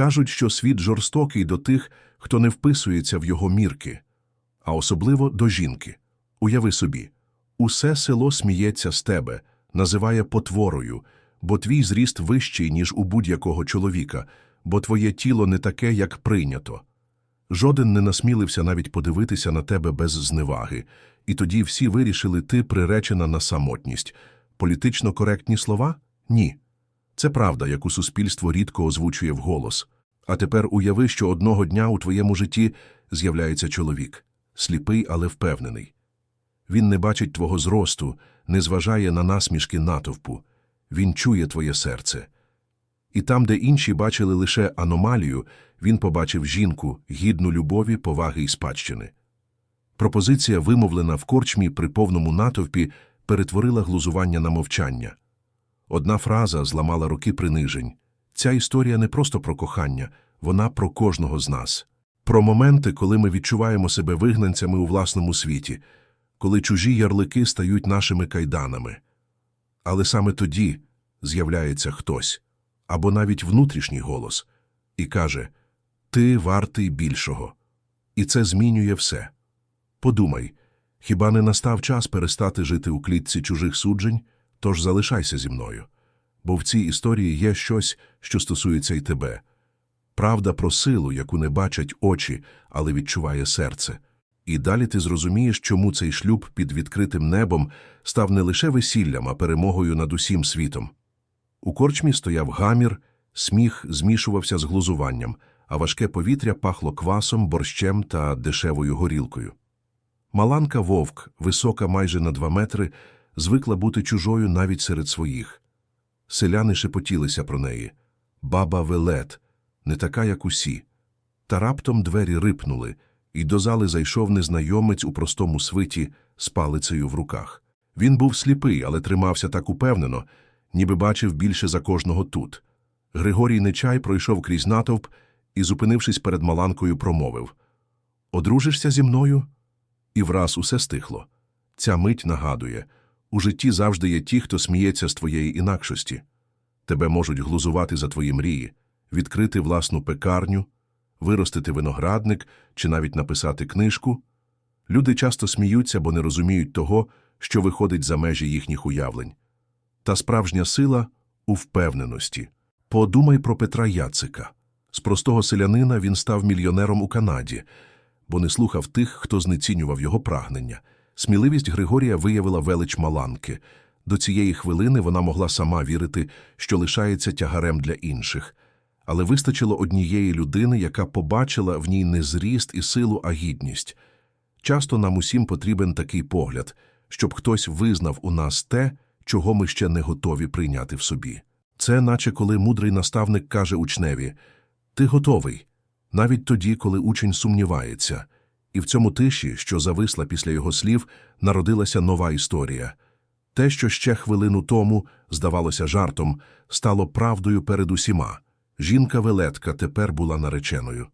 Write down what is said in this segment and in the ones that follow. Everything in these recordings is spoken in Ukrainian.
Кажуть, що світ жорстокий до тих, хто не вписується в його мірки, а особливо до жінки. Уяви собі, усе село сміється з тебе, називає потворою, бо твій зріст вищий, ніж у будь-якого чоловіка, бо твоє тіло не таке, як прийнято. Жоден не насмілився навіть подивитися на тебе без зневаги, і тоді всі вирішили ти приречена на самотність. Політично коректні слова? Ні. Це правда, яку суспільство рідко озвучує вголос. А тепер уяви, що одного дня у твоєму житті з'являється чоловік, сліпий, але впевнений. Він не бачить твого зросту, не зважає на насмішки натовпу. Він чує твоє серце. І там, де інші бачили лише аномалію, він побачив жінку, гідну любові, поваги і спадщини. Пропозиція, вимовлена в корчмі при повному натовпі, перетворила глузування на мовчання. Одна фраза зламала роки принижень. Ця історія не просто про кохання, вона про кожного з нас. Про моменти, коли ми відчуваємо себе вигнанцями у власному світі, коли чужі ярлики стають нашими кайданами. Але саме тоді з'являється хтось, або навіть внутрішній голос, і каже Ти вартий більшого. І це змінює все. Подумай, хіба не настав час перестати жити у клітці чужих суджень, тож залишайся зі мною. Бо в цій історії є щось, що стосується й тебе. Правда про силу, яку не бачать очі, але відчуває серце. І далі ти зрозумієш, чому цей шлюб під відкритим небом став не лише весіллям, а перемогою над усім світом. У корчмі стояв гамір, сміх змішувався з глузуванням, а важке повітря пахло квасом, борщем та дешевою горілкою. Маланка вовк, висока майже на два метри, звикла бути чужою навіть серед своїх. Селяни шепотілися про неї. Баба Велет, не така, як усі. Та раптом двері рипнули, і до зали зайшов незнайомець у простому свиті з палицею в руках. Він був сліпий, але тримався так упевнено, ніби бачив більше за кожного тут. Григорій Нечай пройшов крізь натовп і, зупинившись перед Маланкою, промовив Одружишся зі мною? І враз усе стихло. Ця мить нагадує у житті завжди є ті, хто сміється з твоєї інакшості. Тебе можуть глузувати за твої мрії, відкрити власну пекарню, виростити виноградник чи навіть написати книжку. Люди часто сміються, бо не розуміють того, що виходить за межі їхніх уявлень. Та справжня сила у впевненості. Подумай про Петра Яцика. З простого селянина він став мільйонером у Канаді, бо не слухав тих, хто знецінював його прагнення. Сміливість Григорія виявила велич Маланки. До цієї хвилини вона могла сама вірити, що лишається тягарем для інших. Але вистачило однієї людини, яка побачила в ній не зріст і силу, а гідність. Часто нам усім потрібен такий погляд, щоб хтось визнав у нас те, чого ми ще не готові прийняти в собі. Це наче коли мудрий наставник каже учневі «Ти готовий», навіть тоді, коли учень сумнівається. І в цьому тиші, що зависла після його слів, народилася нова історія. Те, що ще хвилину тому здавалося жартом, стало правдою перед усіма. Жінка-велетка тепер була нареченою.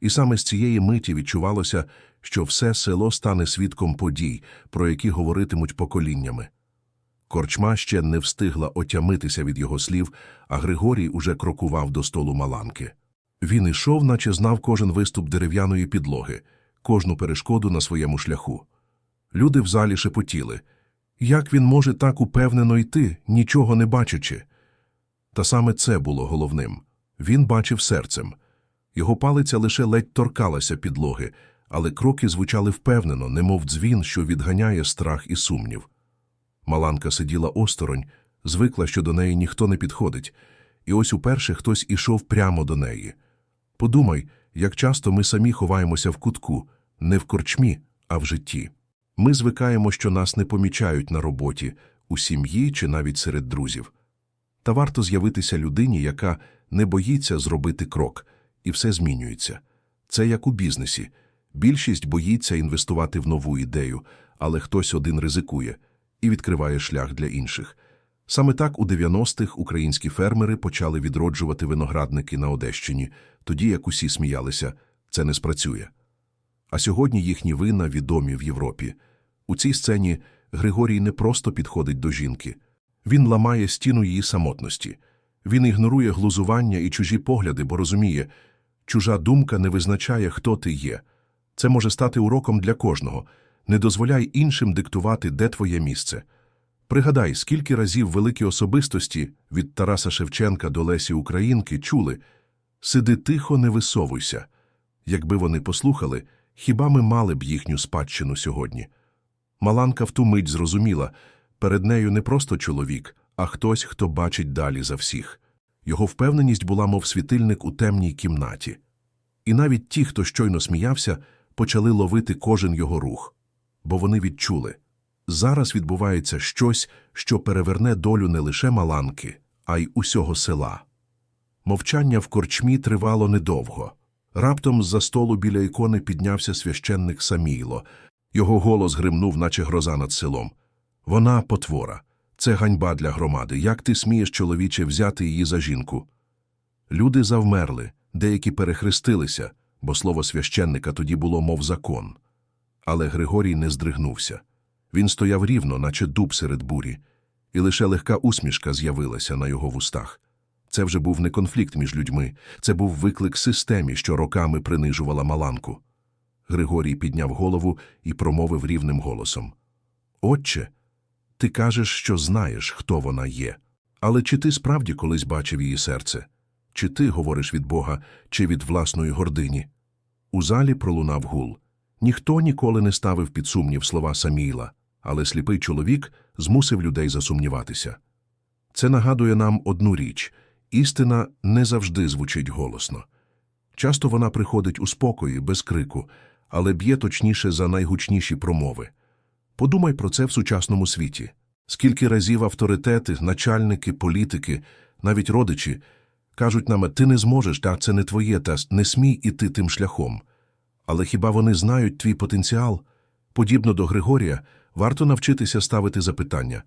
І саме з цієї миті відчувалося, що все село стане свідком подій, про які говоритимуть поколіннями. Корчма ще не встигла отямитися від його слів, а Григорій уже крокував до столу маланки. Він ішов, наче знав кожен виступ дерев'яної підлоги, кожну перешкоду на своєму шляху. Люди в залі шепотіли. Як він може так упевнено йти, нічого не бачачи? Та саме це було головним. Він бачив серцем. Його палиця лише ледь торкалася підлоги, але кроки звучали впевнено, немов дзвін, що відганяє страх і сумнів. Маланка сиділа осторонь, звикла, що до неї ніхто не підходить, і ось уперше хтось ішов прямо до неї. Подумай, як часто ми самі ховаємося в кутку, не в корчмі, а в житті. Ми звикаємо, що нас не помічають на роботі, у сім'ї чи навіть серед друзів. Та варто з'явитися людині, яка не боїться зробити крок, і все змінюється. Це як у бізнесі. Більшість боїться інвестувати в нову ідею, але хтось один ризикує і відкриває шлях для інших. Саме так у 90-х українські фермери почали відроджувати виноградники на Одещині, тоді як усі сміялися, це не спрацює. А сьогодні їхні вина відомі в Європі. У цій сцені Григорій не просто підходить до жінки, він ламає стіну її самотності. Він ігнорує глузування і чужі погляди, бо розуміє, чужа думка не визначає, хто ти є. Це може стати уроком для кожного. Не дозволяй іншим диктувати, де твоє місце. Пригадай, скільки разів великі особистості від Тараса Шевченка до Лесі Українки чули «Сиди тихо, не висовуйся». Якби вони послухали, хіба ми мали б їхню спадщину сьогодні? Маланка в ту мить зрозуміла, перед нею не просто чоловік, а хтось, хто бачить далі за всіх. Його впевненість була, мов світильник у темній кімнаті. І навіть ті, хто щойно сміявся, почали ловити кожен його рух. Бо вони відчули – зараз відбувається щось, що переверне долю не лише Маланки, а й усього села. Мовчання в корчмі тривало недовго. Раптом з-за столу біля ікони піднявся священник Самійло. Його голос гримнув, наче гроза над селом. Вона потвора. Це ганьба для громади. Як ти смієш, чоловіче, взяти її за жінку? Люди завмерли, деякі перехрестилися, бо слово священника тоді було мов закон. Але Григорій не здригнувся. Він стояв рівно, наче дуб серед бурі, і лише легка усмішка з'явилася на його вустах. Це вже був не конфлікт між людьми, це був виклик системі, що роками принижувала Маланку. Григорій підняв голову і промовив рівним голосом. Отче, ти кажеш, що знаєш, хто вона є. Але чи ти справді колись бачив її серце? Чи ти говориш від Бога, чи від власної гордині? У залі пролунав гул. Ніхто ніколи не ставив під сумнів слова Саміла, але сліпий чоловік змусив людей засумніватися. Це нагадує нам одну річ – істина не завжди звучить голосно. Часто вона приходить у спокої, без крику, але б'є точніше за найгучніші промови. Подумай про це в сучасному світі. Скільки разів авторитети, начальники, політики, навіть родичі кажуть нам, ти не зможеш, та це не твоє, та не смій іти тим шляхом. Але хіба вони знають твій потенціал? Подібно до Григорія, варто навчитися ставити запитання.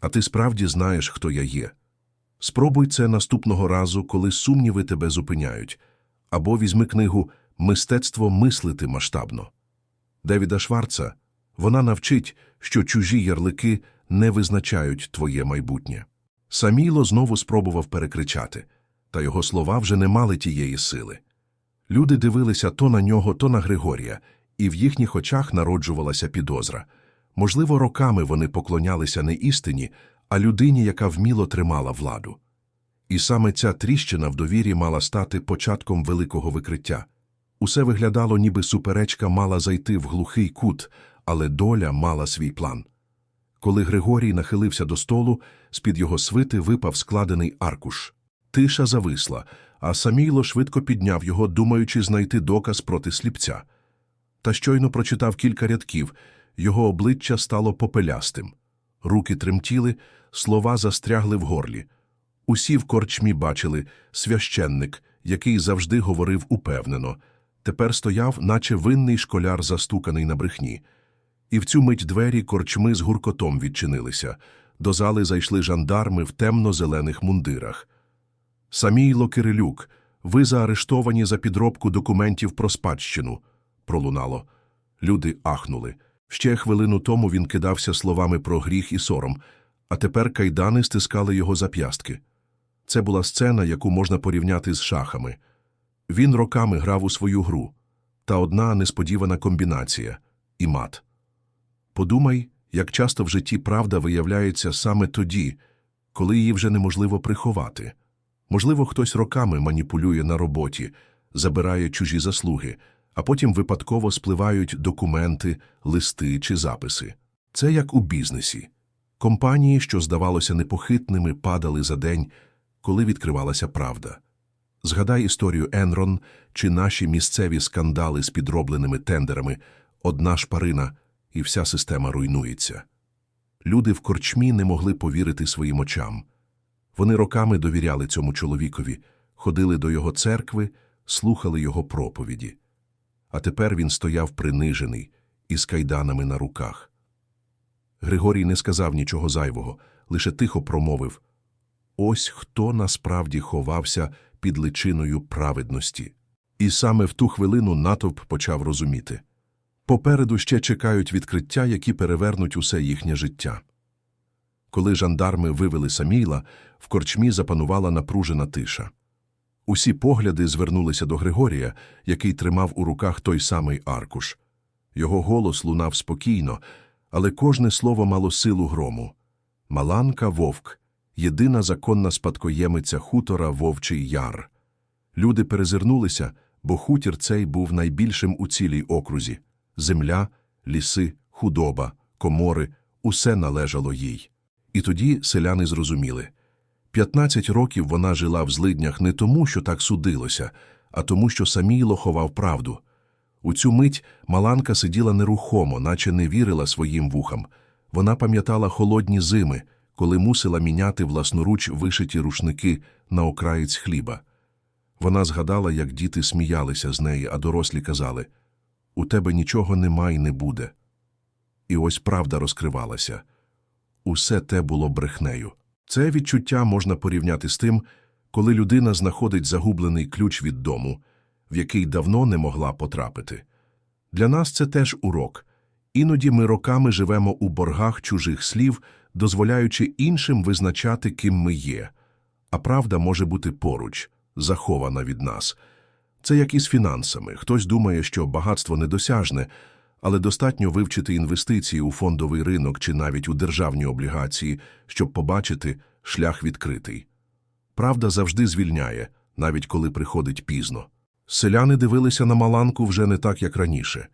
А ти справді знаєш, хто я є? Спробуй це наступного разу, коли сумніви тебе зупиняють. Або візьми книгу «Мистецтво мислити масштабно». Девіда Шварца вона навчить, що чужі ярлики не визначають твоє майбутнє. Саміло знову спробував перекричати, та його слова вже не мали тієї сили. Люди дивилися то на нього, то на Григорія, і в їхніх очах народжувалася підозра. Можливо, роками вони поклонялися не істині, а людині, яка вміло тримала владу. І саме ця тріщина в довірі мала стати початком великого викриття. Усе виглядало, ніби суперечка мала зайти в глухий кут, але доля мала свій план. Коли Григорій нахилився до столу, з-під його свити випав складений аркуш. Тиша зависла, а Самійло швидко підняв його, думаючи знайти доказ проти сліпця. Та щойно прочитав кілька рядків, його обличчя стало попелястим. Руки тремтіли, слова застрягли в горлі. Усі в корчмі бачили священник, який завжди говорив упевнено. Тепер стояв, наче винний школяр, застуканий на брехні. І в цю мить двері корчми з гуркотом відчинилися. До зали зайшли жандарми в темно-зелених мундирах. Самійло Кирилюк, ви заарештовані за підробку документів про спадщину, пролунало. Люди ахнули. Ще хвилину тому він кидався словами про гріх і сором, а тепер кайдани стискали його зап'ястки. Це була сцена, яку можна порівняти з шахами. Він роками грав у свою гру, та одна несподівана комбінація – і мат. Подумай, як часто в житті правда виявляється саме тоді, коли її вже неможливо приховати. Можливо, хтось роками маніпулює на роботі, забирає чужі заслуги, а потім випадково спливають документи, листи чи записи. Це як у бізнесі. Компанії, що здавалося непохитними, падали за день, коли відкривалася правда. Згадай історію Енрон чи наші місцеві скандали з підробленими тендерами, одна шпарина, і вся система руйнується. Люди в корчмі не могли повірити своїм очам. Вони роками довіряли цьому чоловікові, ходили до його церкви, слухали його проповіді. А тепер він стояв принижений, із кайданами на руках. Григорій не сказав нічого зайвого, лише тихо промовив Ось хто насправді ховався під личиною праведності. І саме в ту хвилину натовп почав розуміти. Попереду ще чекають відкриття, які перевернуть усе їхнє життя. Коли жандарми вивели Самійла, в корчмі запанувала напружена тиша. Усі погляди звернулися до Григорія, який тримав у руках той самий аркуш. Його голос лунав спокійно, але кожне слово мало силу грому. Маланка Вовк, єдина законна спадкоємиця хутора Вовчий Яр. Люди перезирнулися, бо хутір цей був найбільшим у цілій окрузі. Земля, ліси, худоба, комори – усе належало їй. І тоді селяни зрозуміли. П'ятнадцять років вона жила в злиднях не тому, що так судилося, а тому, що Самійло ховав правду. У цю мить Маланка сиділа нерухомо, наче не вірила своїм вухам. Вона пам'ятала холодні зими, коли мусила міняти власноруч вишиті рушники на окраєць хліба. Вона згадала, як діти сміялися з неї, а дорослі казали «У тебе нічого нема й не буде». І ось правда розкривалася. Усе те було брехнею. Це відчуття можна порівняти з тим, коли людина знаходить загублений ключ від дому, в який давно не могла потрапити. Для нас це теж урок. Іноді ми роками живемо у боргах чужих слів, дозволяючи іншим визначати, ким ми є. А правда може бути поруч, захована від нас. Це як із фінансами. Хтось думає, що багатство недосяжне, але достатньо вивчити інвестиції у фондовий ринок чи навіть у державні облігації, щоб побачити шлях відкритий. Правда завжди звільняє, навіть коли приходить пізно. Селяни дивилися на Маланку вже не так, як раніше.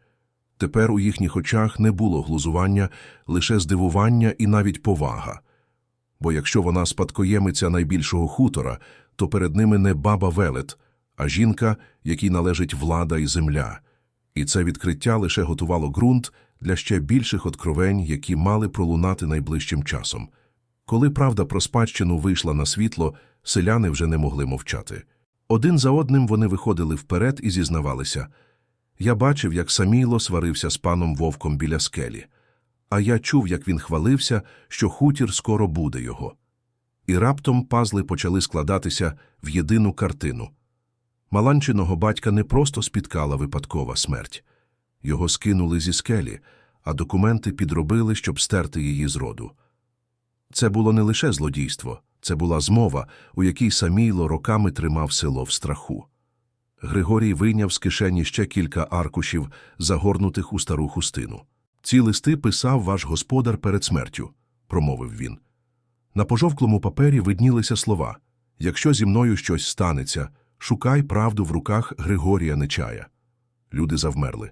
Тепер у їхніх очах не було глузування, лише здивування і навіть повага. Бо якщо вона спадкоємиця найбільшого хутора, то перед ними не баба Велет, а жінка, якій належить влада і земля. І це відкриття лише готувало ґрунт для ще більших откровень, які мали пролунати найближчим часом. Коли правда про спадщину вийшла на світло, селяни вже не могли мовчати. Один за одним вони виходили вперед і зізнавалися. Я бачив, як Саміло сварився з паном Вовком біля скелі, а я чув, як він хвалився, що хутір скоро буде його. І раптом пазли почали складатися в єдину картину. Маланчиного батька не просто спіткала випадкова смерть. Його скинули зі скелі, а документи підробили, щоб стерти її з роду. Це було не лише злодійство, це була змова, у якій Самійло роками тримав село в страху. Григорій вийняв з кишені ще кілька аркушів, загорнутих у стару хустину. Ці листи писав ваш господар перед смертю, промовив він. На пожовклому папері виднілися слова Якщо зі мною щось станеться, шукай правду в руках Григорія Нечая. Люди завмерли.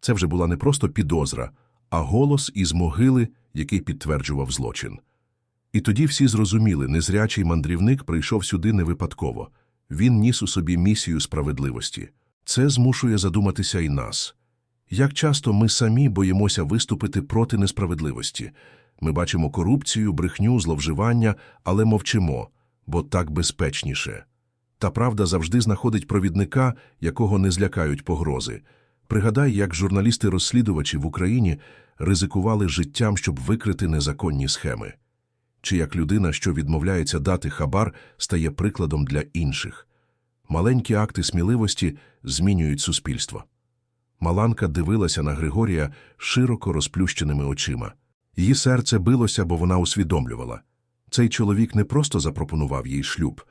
Це вже була не просто підозра, а голос із могили, який підтверджував злочин. І тоді всі зрозуміли, незрячий мандрівник прийшов сюди не випадково. Він ніс у собі місію справедливості. Це змушує задуматися і нас. Як часто ми самі боїмося виступити проти несправедливості? Ми бачимо корупцію, брехню, зловживання, але мовчимо, бо так безпечніше. Та правда завжди знаходить провідника, якого не злякають погрози. Пригадай, як журналісти-розслідувачі в Україні ризикували життям, щоб викрити незаконні схеми. Чи як людина, що відмовляється дати хабар, стає прикладом для інших. Маленькі акти сміливості змінюють суспільство. Маланка дивилася на Григорія широко розплющеними очима. Її серце билося, бо вона усвідомлювала. Цей чоловік не просто запропонував їй шлюб.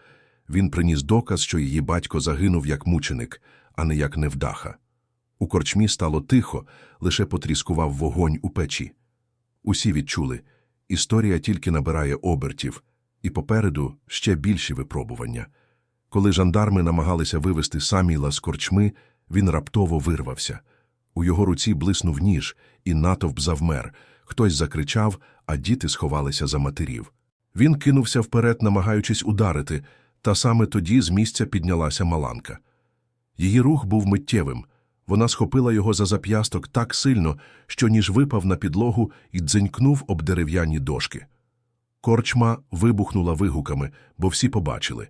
Він приніс доказ, що її батько загинув як мученик, а не як невдаха. У корчмі стало тихо, лише потріскував вогонь у печі. Усі відчули – історія тільки набирає обертів, і попереду ще більші випробування. Коли жандарми намагалися вивести Саміла з корчми, він раптово вирвався. У його руці блиснув ніж, і натовп завмер. Хтось закричав, а діти сховалися за матерів. Він кинувся вперед, намагаючись ударити, та саме тоді з місця піднялася Маланка. Її рух був миттєвим. Вона схопила його за зап'ясток так сильно, що ніж випав на підлогу і дзенькнув об дерев'яні дошки. Корчма вибухнула вигуками, бо всі побачили.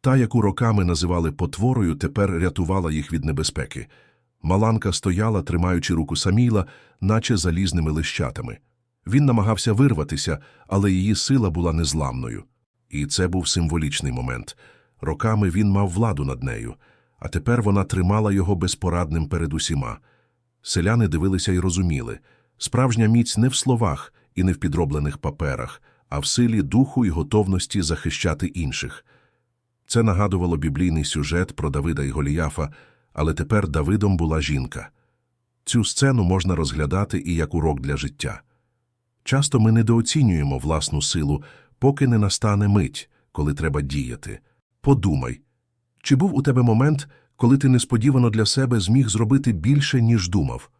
Та, яку роками називали потворою, тепер рятувала їх від небезпеки. Маланка стояла, тримаючи руку Саміла, наче залізними лищатами. Він намагався вирватися, але її сила була незламною. І це був символічний момент. Роками він мав владу над нею, а тепер вона тримала його безпорадним перед усіма. Селяни дивилися і розуміли справжня міць не в словах і не в підроблених паперах, а в силі духу і готовності захищати інших. Це нагадувало біблійний сюжет про Давида і Голіафа, але тепер Давидом була жінка. Цю сцену можна розглядати і як урок для життя. Часто ми недооцінюємо власну силу, поки не настане мить, коли треба діяти. Подумай, чи був у тебе момент, коли ти несподівано для себе зміг зробити більше, ніж думав?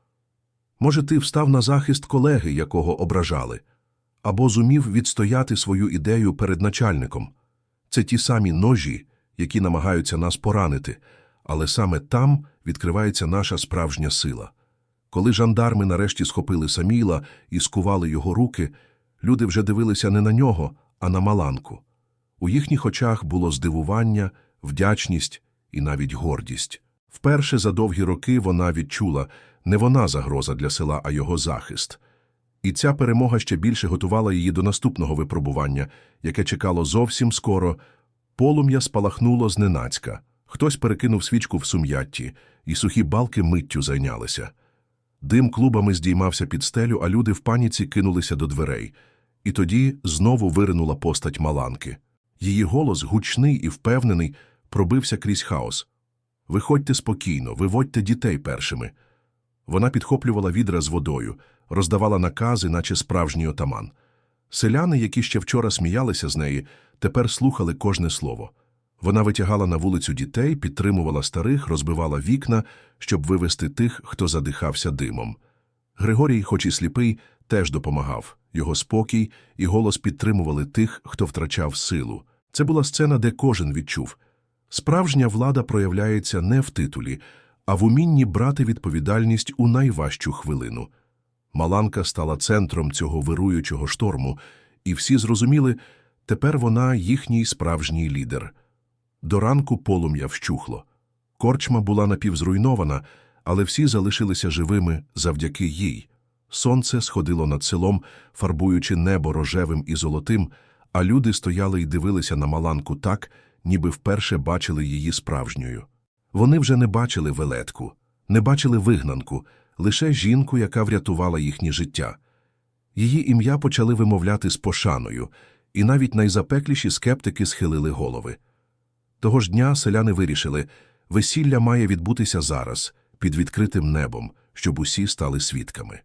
Може, ти встав на захист колеги, якого ображали, або зумів відстояти свою ідею перед начальником. Це ті самі ножі, які намагаються нас поранити, але саме там відкривається наша справжня сила. Коли жандарми нарешті схопили Саміла і скували його руки, люди вже дивилися не на нього, а на Маланку. У їхніх очах було здивування, вдячність і навіть гордість. Вперше за довгі роки вона відчула не вона загроза для села, а його захист. І ця перемога ще більше готувала її до наступного випробування, яке чекало зовсім скоро. Полум'я спалахнуло зненацька. Хтось перекинув свічку в сум'ятті, і сухі балки миттю зайнялися. Дим клубами здіймався під стелю, а люди в паніці кинулися до дверей. І тоді знову виринула постать Маланки. Її голос, гучний і впевнений, пробився крізь хаос. Виходьте спокійно, виводьте дітей першими. Вона підхоплювала відра з водою, роздавала накази, наче справжній отаман. Селяни, які ще вчора сміялися з неї, тепер слухали кожне слово. Вона витягала на вулицю дітей, підтримувала старих, розбивала вікна, щоб вивести тих, хто задихався димом. Григорій, хоч і сліпий, теж допомагав. Його спокій і голос підтримували тих, хто втрачав силу. Це була сцена, де кожен відчув. Справжня влада проявляється не в титулі, а в умінні брати відповідальність у найважчу хвилину. Маланка стала центром цього вируючого шторму, і всі зрозуміли, тепер вона їхній справжній лідер. До ранку полум'я вщухло. Корчма була напівзруйнована, але всі залишилися живими завдяки їй. Сонце сходило над селом, фарбуючи небо рожевим і золотим, а люди стояли і дивилися на Маланку так, ніби вперше бачили її справжньою. Вони вже не бачили велетку, не бачили вигнанку, лише жінку, яка врятувала їхнє життя. Її ім'я почали вимовляти з пошаною, і навіть найзапекліші скептики схилили голови. Того ж дня селяни вирішили, весілля має відбутися зараз, під відкритим небом, щоб усі стали свідками.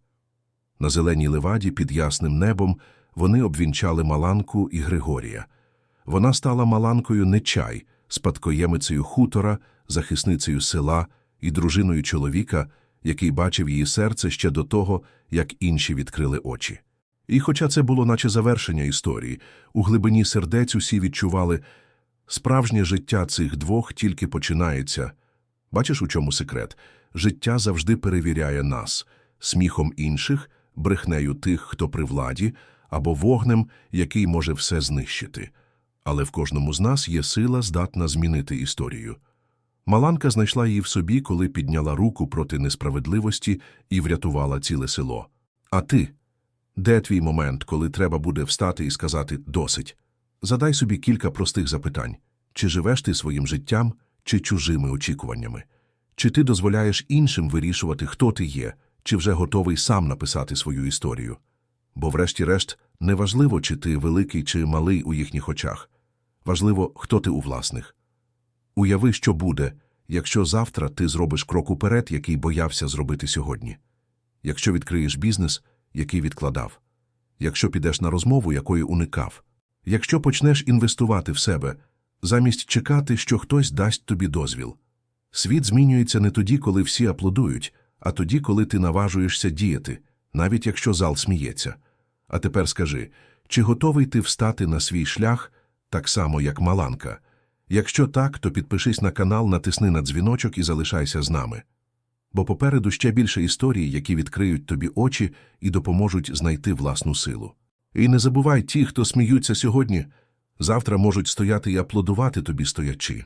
На зеленій леваді під ясним небом вони обвінчали Маланку і Григорія. Вона стала Маланкою Нечай, спадкоємицею хутора, захисницею села і дружиною чоловіка, який бачив її серце ще до того, як інші відкрили очі. І хоча це було наче завершення історії, у глибині сердець усі відчували, справжнє життя цих двох тільки починається. Бачиш, у чому секрет? Життя завжди перевіряє нас сміхом інших, брехнею тих, хто при владі, або вогнем, який може все знищити. Але в кожному з нас є сила, здатна змінити історію. Маланка знайшла її в собі, коли підняла руку проти несправедливості і врятувала ціле село. А ти? Де твій момент, коли треба буде встати і сказати «досить»? Задай собі кілька простих запитань. Чи живеш ти своїм життям, чи чужими очікуваннями? Чи ти дозволяєш іншим вирішувати, хто ти є, чи вже готовий сам написати свою історію? Бо врешті-решт неважливо, чи ти великий чи малий у їхніх очах. Важливо, хто ти у власних. Уяви, що буде, якщо завтра ти зробиш крок уперед, який боявся зробити сьогодні. Якщо відкриєш бізнес, який відкладав. Якщо підеш на розмову, якої уникав. Якщо почнеш інвестувати в себе, замість чекати, що хтось дасть тобі дозвіл. Світ змінюється не тоді, коли всі аплодують, а тоді, коли ти наважуєшся діяти, навіть якщо зал сміється. А тепер скажи, чи готовий ти встати на свій шлях так само, як Маланка? Якщо так, то підпишись на канал, натисни на дзвіночок і залишайся з нами. Бо попереду ще більше історій, які відкриють тобі очі і допоможуть знайти власну силу. І не забувай ті, хто сміються сьогодні, завтра можуть стояти і аплодувати тобі стоячи.